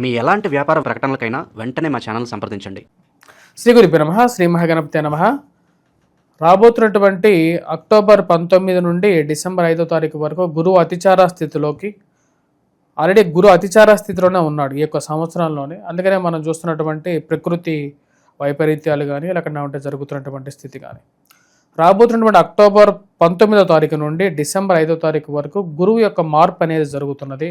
మీ ఎలాంటి వ్యాపార ప్రకటనలకైనా వెంటనే మా ఛానల్ సంప్రదించండి. శ్రీ గురి నమ శ్రీ మహాగణపతి నమ. రాబోతున్నటువంటి అక్టోబర్ పంతొమ్మిది నుండి డిసెంబర్ ఐదో తారీఖు వరకు గురువు అతిచార స్థితిలోకి ఆల్రెడీ గురు అతిచార స్థితిలోనే ఉన్నాడు ఈ యొక్క సంవత్సరంలోనే అందుకనే మనం చూస్తున్నటువంటి ప్రకృతి వైపరీత్యాలు కానీ లేకుండా ఉంటే జరుగుతున్నటువంటి స్థితి కానీ రాబోతున్నటువంటి అక్టోబర్ పంతొమ్మిదో తారీఖు నుండి డిసెంబర్ ఐదో తారీఖు వరకు గురువు యొక్క మార్పు అనేది జరుగుతున్నది.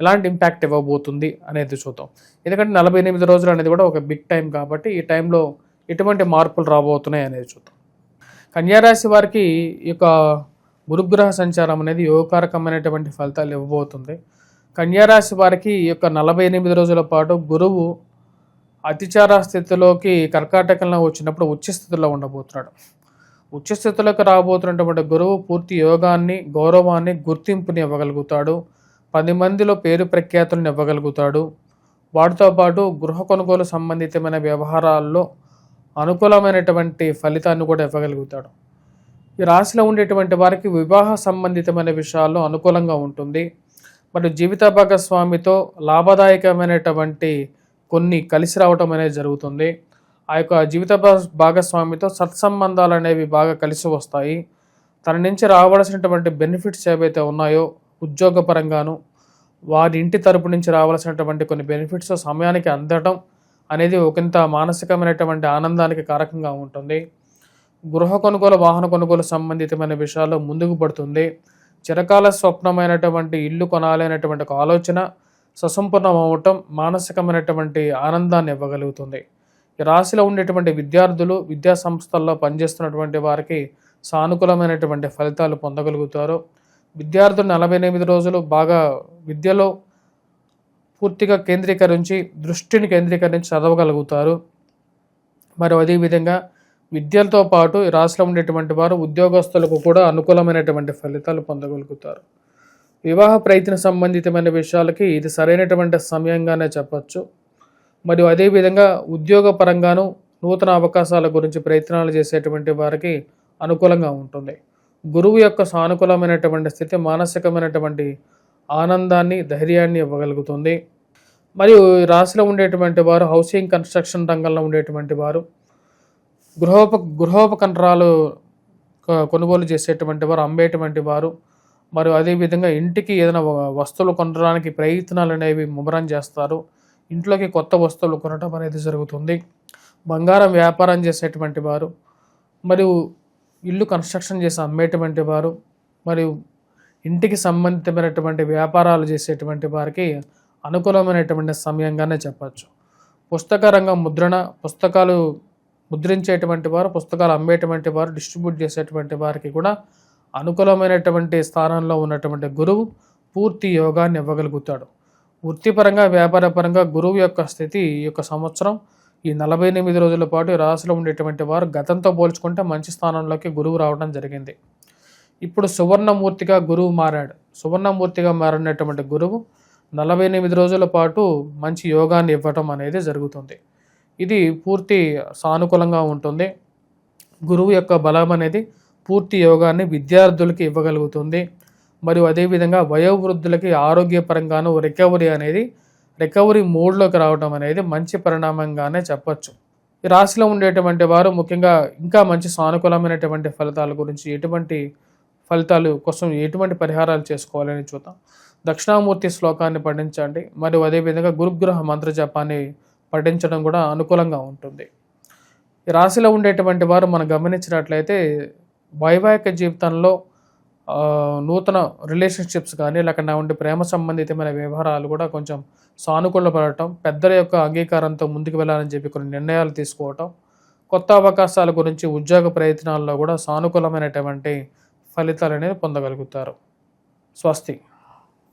ఎలాంటి ఇంపాక్ట్ ఇవ్వబోతుంది అనేది చూద్దాం. ఎందుకంటే నలభై ఎనిమిది రోజులు అనేది కూడా ఒక బిగ్ టైం కాబట్టి ఈ టైంలో ఎటువంటి మార్పులు రాబోతున్నాయి అనేది చూద్దాం. కన్యారాశి వారికి ఈ యొక్క గురుగ్రహ సంచారం అనేది యోగకారకమైనటువంటి ఫలితాలు ఇవ్వబోతుంది. కన్యారాశి వారికి ఈ యొక్క నలభై ఎనిమిది రోజుల పాటు గురువు అతిచార స్థితిలోకి కర్కాటకంలో వచ్చినప్పుడు ఉచ్చస్థితిలో ఉండబోతున్నాడు. ఉచ్చస్థితిలోకి రాబోతున్నటువంటి గురువు పూర్తి యోగాన్ని గౌరవాన్ని గుర్తింపుని ఇవ్వగలుగుతాడు. పది మందిలో పేరు ప్రఖ్యాతులను ఇవ్వగలుగుతాడు. వాటితో పాటు గృహ కొనుగోలు సంబంధితమైన వ్యవహారాల్లో అనుకూలమైనటువంటి ఫలితాన్ని కూడా ఇవ్వగలుగుతాడు. ఈ రాశిలో ఉండేటువంటి వారికి వివాహ సంబంధితమైన విషయాల్లో అనుకూలంగా ఉంటుంది. మరియు జీవిత భాగస్వామితో లాభదాయకమైనటువంటి కొన్ని కలిసి రావటం అనేది జరుగుతుంది. ఆ యొక్క జీవిత భాగస్వామితో సత్సంబంధాలు అనేవి బాగా కలిసి వస్తాయి. తన నుంచి రావాల్సినటువంటి బెనిఫిట్స్ ఏవైతే ఉన్నాయో ఉద్యోగపరంగాను వారి ఇంటి తరపు నుంచి రావాల్సినటువంటి కొన్ని బెనిఫిట్స్ సమయానికి అందటం అనేది ఒకంత మానసికమైనటువంటి ఆనందానికి కారకంగా ఉంటుంది. గృహ కొనుగోలు వాహన కొనుగోలు సంబంధితమైన విషయాల్లో ముందుకు పడుతుంది. చిరకాల స్వప్నమైనటువంటి ఇల్లు కొనాలనేటువంటి ఒక ఆలోచన ససంపూర్ణమవటం మానసికమైనటువంటి ఆనందాన్ని ఇవ్వగలుగుతుంది. ఈ రాశిలో ఉండేటువంటి విద్యార్థులు విద్యా సంస్థల్లో పనిచేస్తున్నటువంటి వారికి సానుకూలమైనటువంటి ఫలితాలు పొందగలుగుతారు. విద్యార్థులు నలభై ఎనిమిది రోజులు బాగా విద్యలో పూర్తిగా కేంద్రీకరించి దృష్టిని కేంద్రీకరించి చదవగలుగుతారు. మరి అదేవిధంగా విద్యలతో పాటు ఈ రాశిలో ఉండేటువంటి వారు ఉద్యోగస్తులకు కూడా అనుకూలమైనటువంటి ఫలితాలు పొందగలుగుతారు. వివాహ ప్రయత్న సంబంధితమైన విషయాలకి ఇది సరైనటువంటి సమయంగానే చెప్పచ్చు. మరియు అదేవిధంగా ఉద్యోగ పరంగాను నూతన అవకాశాల గురించి ప్రయత్నాలు చేసేటువంటి వారికి అనుకూలంగా ఉంటుంది. గురువు యొక్క సానుకూలమైనటువంటి స్థితి మానసికమైనటువంటి ఆనందాన్ని ధైర్యాన్ని ఇవ్వగలుగుతుంది. మరియు రాశిలో ఉండేటువంటి వారు హౌసింగ్ కన్స్ట్రక్షన్ రంగంలో ఉండేటువంటి వారు గృహోప గృహోపకరాలు కొనుగోలు చేసేటువంటి వారు అమ్మేటువంటి వారు మరియు అదేవిధంగా ఇంటికి ఏదైనా వస్తువులు కొనడానికి ప్రయత్నాలు అనేవి ముమ్మరం చేస్తారు. ఇంట్లోకి కొత్త వస్తువులు కొనడం అనేది జరుగుతుంది. బంగారం వ్యాపారం చేసేటువంటి వారు మరియు ఇల్లు కన్స్ట్రక్షన్ చేసి అమ్మేటువంటి వారు మరియు ఇంటికి సంబంధితమైనటువంటి వ్యాపారాలు చేసేటువంటి వారికి అనుకూలమైనటువంటి సమయంగానే చెప్పచ్చు. పుస్తక రంగం ముద్రణ పుస్తకాలు ముద్రించేటువంటి వారు పుస్తకాలు అమ్మేటువంటి వారు డిస్ట్రిబ్యూట్ చేసేటువంటి వారికి కూడా అనుకూలమైనటువంటి స్థానంలో ఉన్నటువంటి గురువు పూర్తి యోగాన్ని ఇవ్వగలుగుతాడు. వృత్తిపరంగా వ్యాపారపరంగా గురువు యొక్క స్థితి ఈ యొక్క సంవత్సరం ఈ నలభై ఎనిమిది రోజుల పాటు రాశిలో ఉండేటువంటి వారు గతంతో పోల్చుకుంటే మంచి స్థానంలోకి గురువు రావడం జరిగింది. ఇప్పుడు సువర్ణమూర్తిగా గురువు మారాడు. సువర్ణమూర్తిగా మారినటువంటి గురువు నలభై ఎనిమిది రోజుల పాటు మంచి యోగాన్ని ఇవ్వటం అనేది జరుగుతుంది. ఇది పూర్తి సానుకూలంగా ఉంటుంది. గురువు యొక్క బలం అనేది పూర్తి యోగాన్ని విద్యార్థులకి ఇవ్వగలుగుతుంది. మరియు అదేవిధంగా వయోవృద్ధులకి ఆరోగ్యపరంగాను రికవరీ అనేది రికవరీ మోడ్లోకి రావడం అనేది మంచి పరిణామంగానే చెప్పొచ్చు. ఈ రాశిలో ఉండేటువంటి వారు ముఖ్యంగా ఇంకా మంచి సానుకూలమైనటువంటి ఫలితాల గురించి ఎటువంటి ఫలితాలు కోసం ఎటువంటి పరిహారాలు చేసుకోవాలని చూద్దాం. దక్షిణామూర్తి శ్లోకాన్ని పఠించండి. మరియు అదేవిధంగా గురుగ్రహ మంత్ర జపాన్ని పఠించడం కూడా అనుకూలంగా ఉంటుంది. ఈ రాశిలో ఉండేటువంటి వారు మనం గమనించినట్లయితే వైవాహిక జీవితంలో నూతన రిలేషన్షిప్స్ కానీ లేకుండా ఉండే ప్రేమ సంబంధితమైన వ్యవహారాలు కూడా కొంచెం సానుకూలపడటం పెద్దల యొక్క అంగీకారంతో ముందుకు వెళ్ళాలని చెప్పి కొన్ని నిర్ణయాలు తీసుకోవటం కొత్త అవకాశాల గురించి ఉద్యోగ ప్రయత్నాల్లో కూడా సానుకూలమైనటువంటి ఫలితాలు అనేది పొందగలుగుతారు. స్వస్తి.